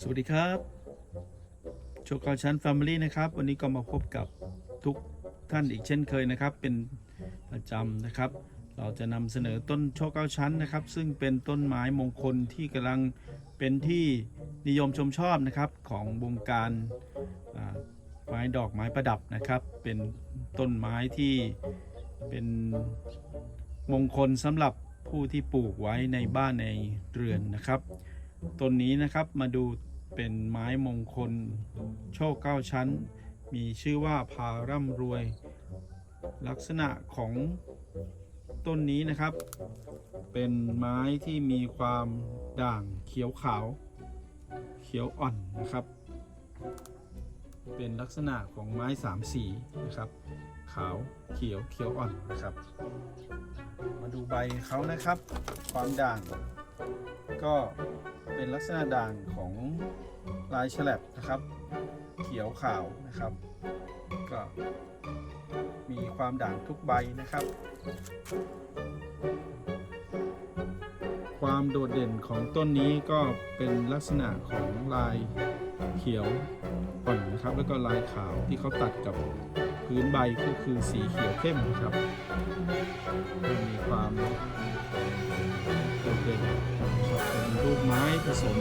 สวัสดีครับโชว์กาชั้น Family นะครับ วันนี้ก็มาพบกับทุกท่านอีกเช่นเคยนะครับ เป็นประจำนะครับ เราจะนำเสนอต้นโชคเก้าชั้นนะครับ ซึ่งเป็นต้นไม้มงคลที่กำลังเป็นที่นิยมชมชอบนะครับของวงการไม้ดอกไม้ประดับนะครับ เป็นต้นไม้ที่เป็นมงคลสำหรับผู้ที่ปลูกไว้ในบ้านในเรือนนะครับ ต้นนี้นะครับมาดูเป็นไม้มงคล โชคเก้าชั้น มีชื่อว่าพาร่ำรวย ลักษณะของต้นนี้นะครับ เป็นไม้ที่มีความด่างเขียวขาว เขียวอ่อนนะครับ เป็นลักษณะของไม้สามสีนะครับ ขาวเขียวเขียวอ่อนนะครับ มาดูใบเขานะครับ ความด่างก็ เป็นลักษณะด่างของลายฉลับนะครับ เขียวขาวนะครับ ก็มีความด่างทุกใบนะครับ ความโดดเด่นของต้นนี้ก็เป็นลักษณะของลายเขียวอ่อนนะครับ แล้วก็ลายขาวที่เขาตัดกับ พื้นใบก็คือสีเขียวเข้มนะครับมีความโดดเด่นนะครับเป็นรูปไม้ผสม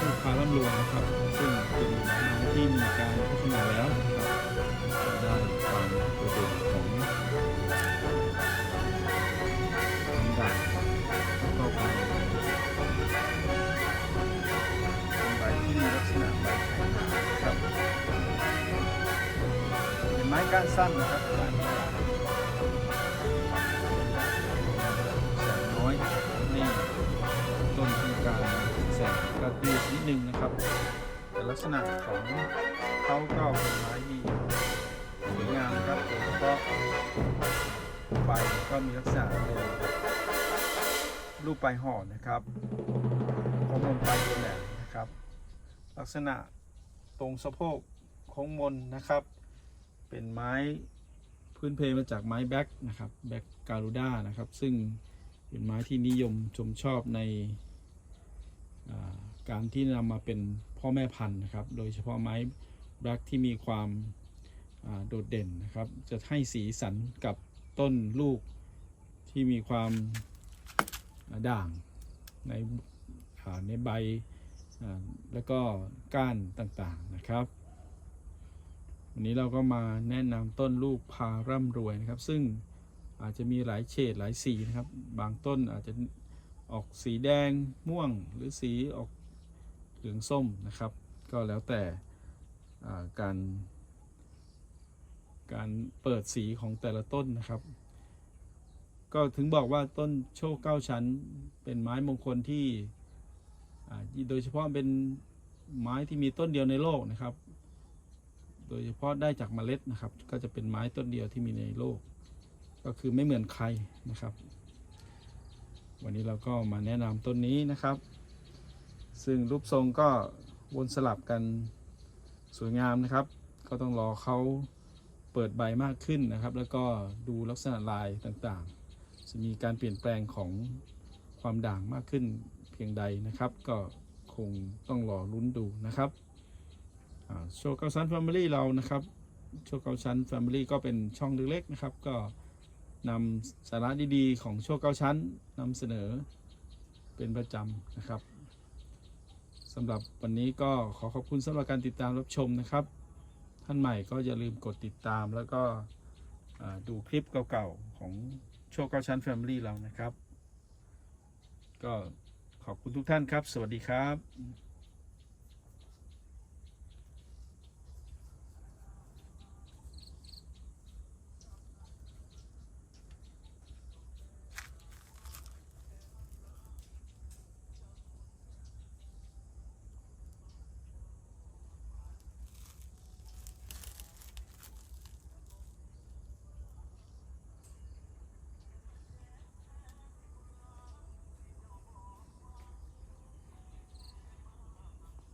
รูปคาร่ำรวงนะครับ ซึ่งเป็นไม้ที่มีการพัฒนาแล้วนะครับได้ความโดดเด่นของ ไม้ก้านสั้นนะครับแสงน้อยนี่ต้นที่การแสงกระดืดนิดนึงนะครับ แต่ลักษณะของเขาก็เป็นไม้ที่สวยงามนะครับโดยเฉพาะใบก็มีลักษณะเป็นรูปปลายห่อนะครับของมนปลายเป็นแหลมนะครับ ลักษณะตรงสะโพกโค้งมนนะครับ เป็นไม้พื้นเพมาจากไม้แบ็กนะครับแบ็กการูด้านะครับ ซึ่งเป็นไม้ที่นิยมชมชอบในการที่นำมาเป็นพ่อแม่พันธุ์นะครับ โดยเฉพาะไม้แบ็กที่มีความโดดเด่นนะครับ จะให้สีสันกับต้นลูกที่มีความด่างในในใบแล้วก็ก้านต่างๆนะครับ วันนี้เราก็มาแนะนำต้นลูกพาร่ำรวยนะครับ ซึ่งอาจจะมีหลายเฉดหลายสีนะครับ บางต้นอาจจะออกสีแดงม่วงหรือสีออกเหลืองส้มนะครับ ก็แล้วแต่การ การเปิดสีของแต่ละต้นนะครับ ก็ถึงบอกว่าต้นโชคเก้าชั้นเป็นไม้มงคลที่โดยเฉพาะเป็นไม้ที่มีต้นเดียวในโลกนะครับ โดยเฉพาะได้จากเมล็ดนะครับ ก็จะเป็นไม้ต้นเดียวที่มีในโลก ก็คือไม่เหมือนใครนะครับ วันนี้เราก็มาแนะนำต้นนี้นะครับ ซึ่งรูปทรงก็วนสลับกันสวยงามนะครับ ก็ต้องรอเขาเปิดใบมากขึ้นนะครับ แล้วก็ดูลักษณะลายต่างๆ จะมีการเปลี่ยนแปลงของความด่างมากขึ้นเพียงใดนะครับ ก็คงต้องรอลุ้นดูนะครับ โชว์เกาชันแฟมิลี่เรานะครับโชว์เกาชันแฟมิลี่ก็เป็นช่องเล็กๆนะครับ ก็นำสาระดีๆ ของโชว์เกาชันนำเสนอเป็นประจำนะครับสำหรับวันนี้ก็ขอขอบคุณสำหรับการติดตามรับชมนะครับ ท่านใหม่ก็อย่าลืมกดติดตามแล้วก็ดูคลิปเก่าๆของโชว์เกาชันแฟมิลี่เรานะครับ ก็ขอบคุณทุกท่านครับ สวัสดีครับ